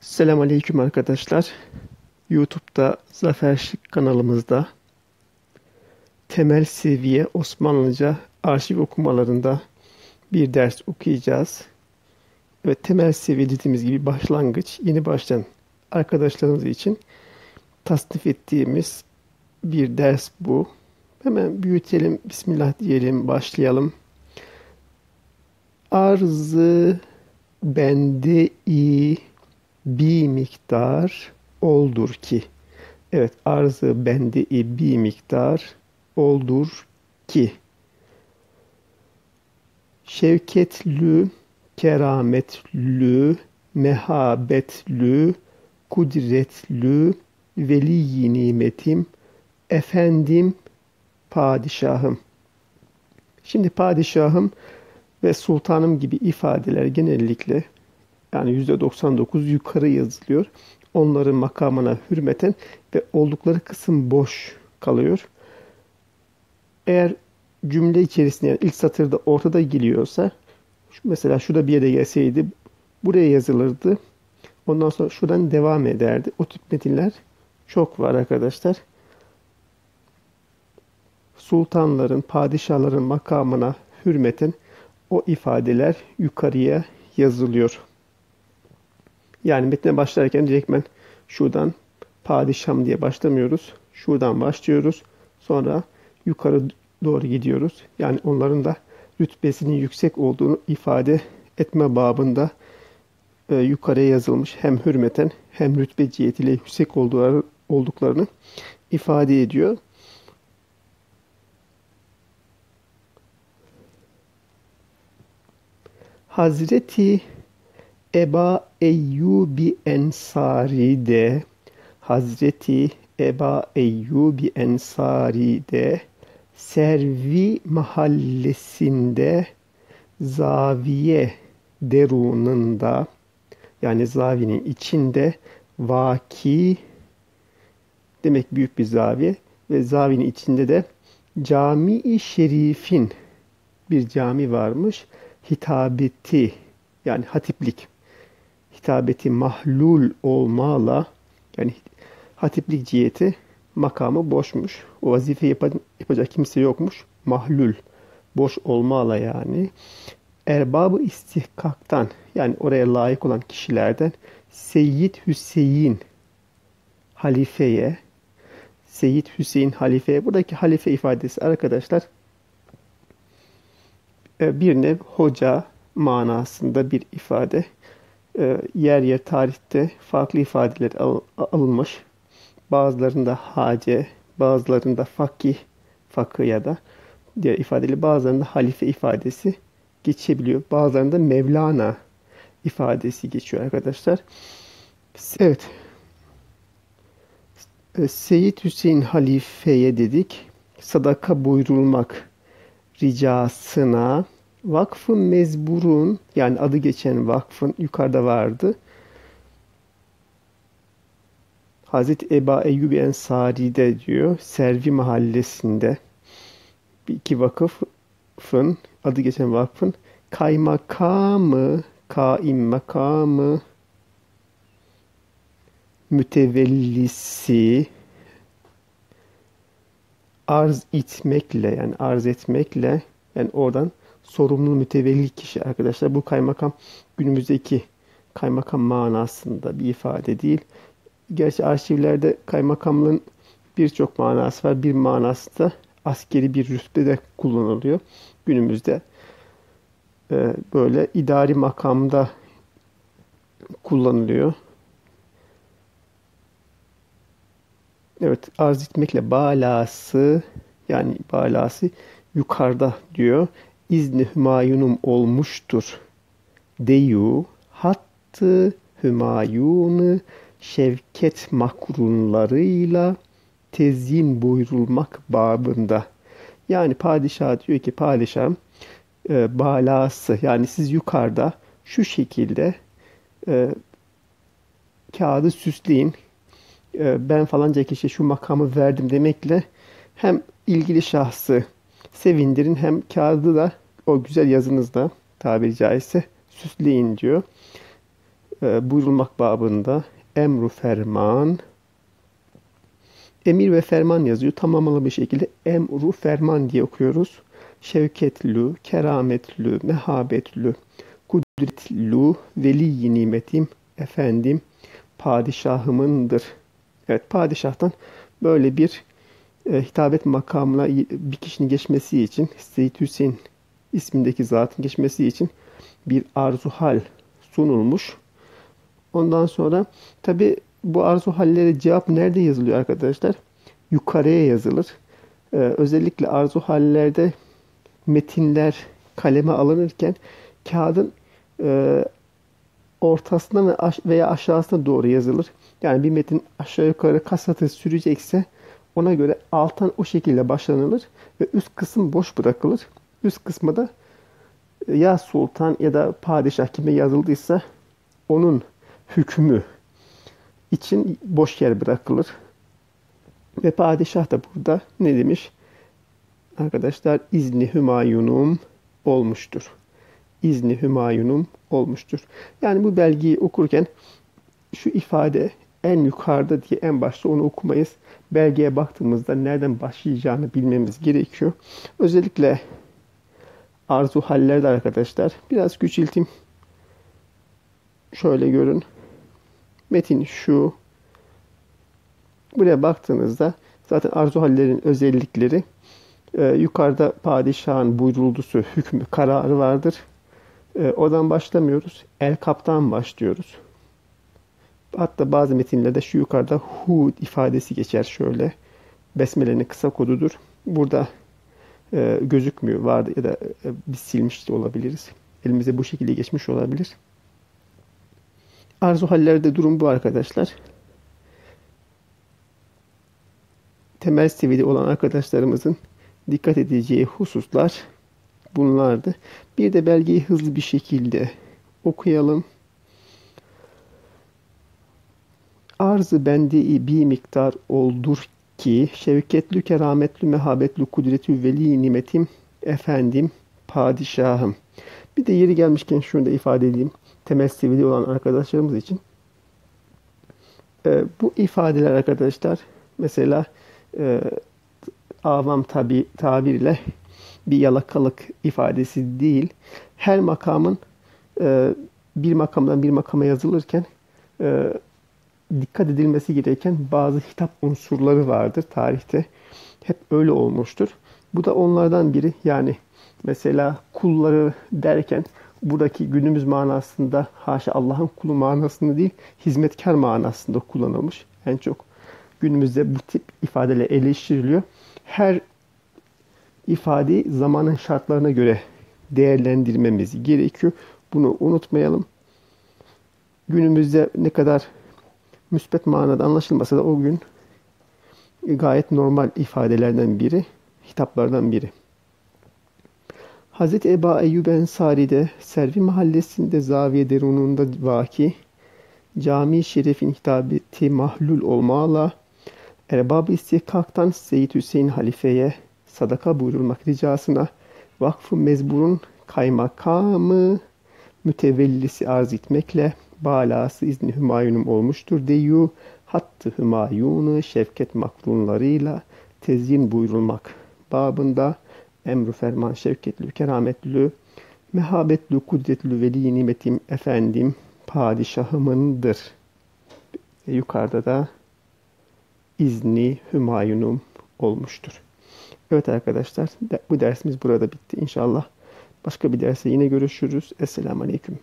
Selamun Aleyküm arkadaşlar. YouTube'da Zafer Şık kanalımızda temel seviye Osmanlıca arşiv okumalarında bir ders okuyacağız. Evet temel seviye dediğimiz gibi başlangıç yeni başlayan arkadaşlarımız için tasnif ettiğimiz bir ders bu. Hemen büyütelim. Bismillah diyelim. Başlayalım. Arzı bende i bir miktar oldur ki. Evet arzı bende i bir miktar oldur ki. Şevketlü, kerametlü, mehabetlü, kudretlü, veli nimetim, efendim, padişahım. Şimdi padişahım ve sultanım gibi ifadeler genellikle yani %99 yukarı yazılıyor. Onların makamına hürmeten ve oldukları kısım boş kalıyor. Eğer cümle içerisinde yani ilk satırda ortada geliyorsa mesela şurada bir yere gelseydi buraya yazılırdı. Ondan sonra şuradan devam ederdi. O tip metinler çok var arkadaşlar. Sultanların, padişahların makamına hürmeten o ifadeler yukarıya yazılıyor. Yani metne başlarken direktmen şuradan padişahım diye başlamıyoruz. Şuradan başlıyoruz. Sonra yukarı doğru gidiyoruz. Yani onların da rütbesinin yüksek olduğunu ifade etme babında e, yukarıya yazılmış hem hürmeten hem rütbe cihetiyle yüksek oldukları, olduklarını ifade ediyor. Hazreti Eba Eyyubi Ensari de Hazreti Eba Eyyubi Ensari de Servi mahallesinde zaviye derununda yani zavinin içinde vaki demek büyük bir zaviye ve zavinin içinde de cami-i şerifin bir cami varmış. Hitabeti yani hatiplik hitabeti mahlul olmala yani hatiplik ciheti makamı boşmuş. O vazife yapacak kimse yokmuş. Mahlul. Boş olmala yani. Erbabı istihkaktan yani oraya layık olan kişilerden Seyyid Hüseyin halifeye Seyyid Hüseyin halifeye buradaki halife ifadesi arkadaşlar e, bir nev hoca manasında bir ifade. E, yer yer tarihte farklı ifadeler alınmış. Bazılarında hace, bazılarında fakih, fakı ya da diğer ifadeli bazılarında halife ifadesi geçebiliyor. Bazılarında Mevlana ifadesi geçiyor arkadaşlar. Evet. E, Seyyid Hüseyin halifeye dedik. Sadaka buyurulmak ricasına vakfı mezburun yani adı geçen vakfın yukarıda vardı. Hazreti Eba Eyyubi Ensari'de diyor Servi mahallesinde bir iki vakıfın adı geçen vakfın kaymakamı kaim makamı mütevellisi arz etmekle yani arz etmekle yani oradan sorumlu mütevelli kişi arkadaşlar. Bu kaymakam günümüzdeki kaymakam manasında bir ifade değil. Gerçi arşivlerde kaymakamlığın birçok manası var. Bir manası da askeri bir rütbede kullanılıyor. Günümüzde e, böyle idari makamda kullanılıyor. Evet arz etmekle balası yani balası yukarıda diyor izni Hümayunum olmuştur. Deyu hattı Hümayun'u şevket makrunlarıyla tezyin buyurulmak babında. Yani padişah diyor ki padişah e, balası yani siz yukarıda şu şekilde e, kağıdı süsleyin. E, ben falanca kişiye şu makamı verdim demekle hem ilgili şahsı sevindirin hem kağıdı da o güzel yazınızda tabiri caizse süsleyin diyor. e, buyurulmak babında emru ferman emir ve ferman yazıyor. Tamamalı bir şekilde emru ferman diye okuyoruz. Şevketlü, kerametlü, mehabetlü, kudretlu, veli nimetim, efendim, padişahımındır. Evet, padişahtan böyle bir hitabet makamına bir kişinin geçmesi için, Seyyid Hüseyin ismindeki zatın geçmesi için bir arzu hal sunulmuş. Ondan sonra tabi bu arzu hallere cevap nerede yazılıyor arkadaşlar? Yukarıya yazılır. Ee, özellikle arzu hallerde metinler kaleme alınırken kağıdın e, ortasına veya aşağısına doğru yazılır. Yani bir metin aşağı yukarı kaç satır sürecekse ona göre alttan o şekilde başlanılır ve üst kısım boş bırakılır. Üst kısmı da ya sultan ya da padişah kime yazıldıysa onun hükmü için boş yer bırakılır. Ve padişah da burada ne demiş? Arkadaşlar izni hümayunum olmuştur. İzni hümayunum olmuştur. Yani bu belgeyi okurken şu ifade en yukarıda diye en başta onu okumayız. Belgeye baktığımızda nereden başlayacağını bilmemiz gerekiyor. Özellikle arzu hallerde arkadaşlar. Biraz küçülteyim. Şöyle görün. Metin şu. Buraya baktığınızda zaten arzu hallerin özellikleri e, yukarıda padişahın buyruldusu, hükmü, kararı vardır. E, oradan başlamıyoruz. El kaptan başlıyoruz. Hatta bazı metinlerde şu yukarıda hu ifadesi geçer şöyle. Besmele'nin kısa kodudur. Burada e, gözükmüyor vardı ya da e, biz silmiş de olabiliriz. Elimize bu şekilde geçmiş olabilir. Arzu hallerde durum bu arkadaşlar. Temel seviyede olan arkadaşlarımızın dikkat edeceği hususlar bunlardı. Bir de belgeyi hızlı bir şekilde okuyalım. Arzı bendi bir miktar oldur ki şevketli, kerametli, mehabetli, kudretli, veli nimetim, efendim, padişahım. Bir de yeri gelmişken şunu da ifade edeyim. Temel seviyeli olan arkadaşlarımız için. E, bu ifadeler arkadaşlar mesela e, avam tabi tabirle bir yalakalık ifadesi değil. Her makamın e, bir makamdan bir makama yazılırken e, dikkat edilmesi gereken bazı hitap unsurları vardır tarihte. Hep öyle olmuştur. Bu da onlardan biri. Yani mesela kulları derken buradaki günümüz manasında haşa Allah'ın kulu manasında değil, hizmetkar manasında kullanılmış. En çok günümüzde bu tip ifadeler eleştiriliyor. Her ifadeyi zamanın şartlarına göre değerlendirmemiz gerekiyor. Bunu unutmayalım. Günümüzde ne kadar müspet manada anlaşılmasa da o gün gayet normal ifadelerden biri, hitaplardan biri. Hz. Eba Eyyub Ensari'de Servi mahallesinde zaviye derununda vaki cami şerefin hitabeti mahlul olmağla erbab-ı istihkaktan Seyyid Hüseyin halifeye sadaka buyurulmak ricasına vakfı mezburun kaymakamı mütevellisi arz etmekle balası izni hümayunum olmuştur deyu hattı hümayunu şefket makrunlarıyla tezyin buyurulmak babında emru ferman şevketli kerametli mehabetli kudretli veli nimetim efendim padişahımındır. E, yukarıda da izni hümayunum olmuştur. Evet arkadaşlar bu dersimiz burada bitti. İnşallah başka bir derse yine görüşürüz. Esselamu Aleyküm.